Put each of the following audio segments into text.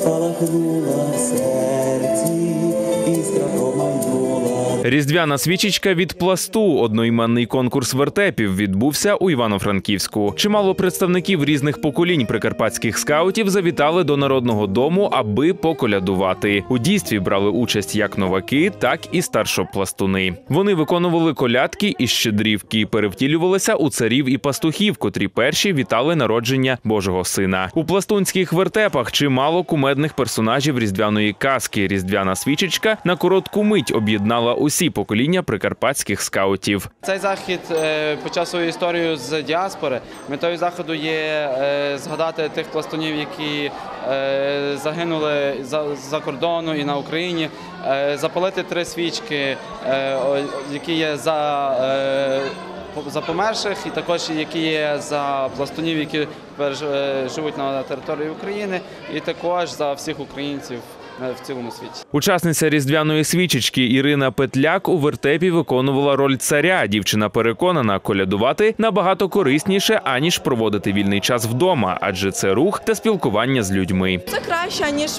спалахнула в Різдвяна свічечка від пласту. Одноіменний конкурс вертепів відбувся у Івано-Франківську. Чимало представників різних поколінь прикарпатських скаутів завітали до народного дому, аби поколядувати. У дійстві брали участь як новаки, так і старшопластуни. Вони виконували колядки і щедрівки, перевтілювалися у царів і пастухів, котрі перші вітали народження Божого сина. У пластунських вертепах чимало кумедних персонажів різдвяної казки. Різдвяна свічечка на коротку мить об'єднала усі покоління прикарпатських скаутів. Цей захід е, почав свою історію з діаспори. Метою заходу є е, згадати тих пластунів, які е, загинули за, кордону і на Україні, запалити три свічки, які є за. За померших і також які є за пластунів, які живуть на території України, і також за всіх українців в цілому світі. Учасниця різдвяної свічечки Ірина Петляк у вертепі виконувала роль царя. Дівчина переконана, колядувати набагато корисніше аніж проводити вільний час вдома, адже це рух та спілкування з людьми. Це краще, ніж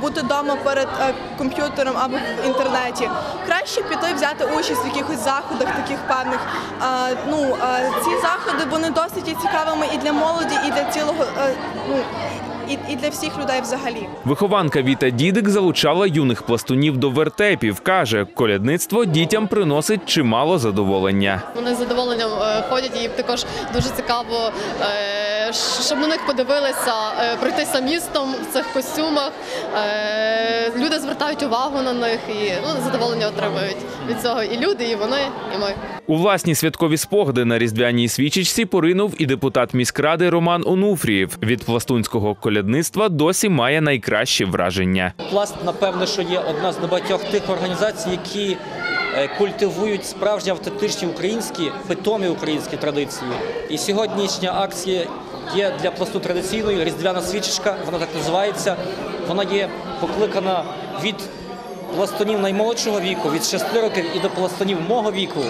бути вдома перед е, комп'ютером або в інтернеті. Краще піти взяти участь в якихось заходах, таких певних. Е, ну, е, ці заходи вони досить є цікавими і для молоді, і для цілого. е, ну, і, і для всіх людей взагалі. Вихованка Віта Дідик залучала юних пластунів до вертепів. каже, колядництво дітям приносить чимало задоволення. Вони з задоволенням е, ходять і їм також дуже цікаво, е, щоб на них подивилися, е, пройтися містом в цих костюмах. Люди звертають увагу на них і ну, задоволення отримують від цього і люди, і вони, і ми. У власні святкові спогади на різдвяній свічечці поринув і депутат міськради Роман Онуфрієв. Від пластунського колядництва досі має найкраще враження. Пласт, напевно, що є одна з небагатьох тих організацій, які е, культивують справжні автентичні українські, питомі українські традиції. І сьогоднішня акція є для пласту традиційною різдвяна свічечка, вона так називається. Вона є покликана від пластунів наймолодшого віку, від 6 років і до пластунів мого віку.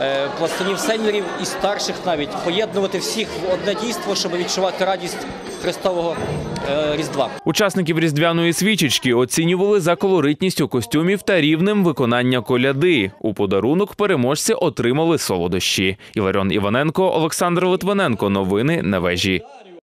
е, Пластунів сеньорів і старших навіть поєднувати всіх в одне дійство, щоб відчувати радість Христового е, Різдва. Учасників різдвяної свічечки оцінювали за колоритністю костюмів та рівнем виконання коляди. У подарунок переможці отримали солодощі. Іларіон Іваненко, Олександр Литвиненко. Новини на вежі.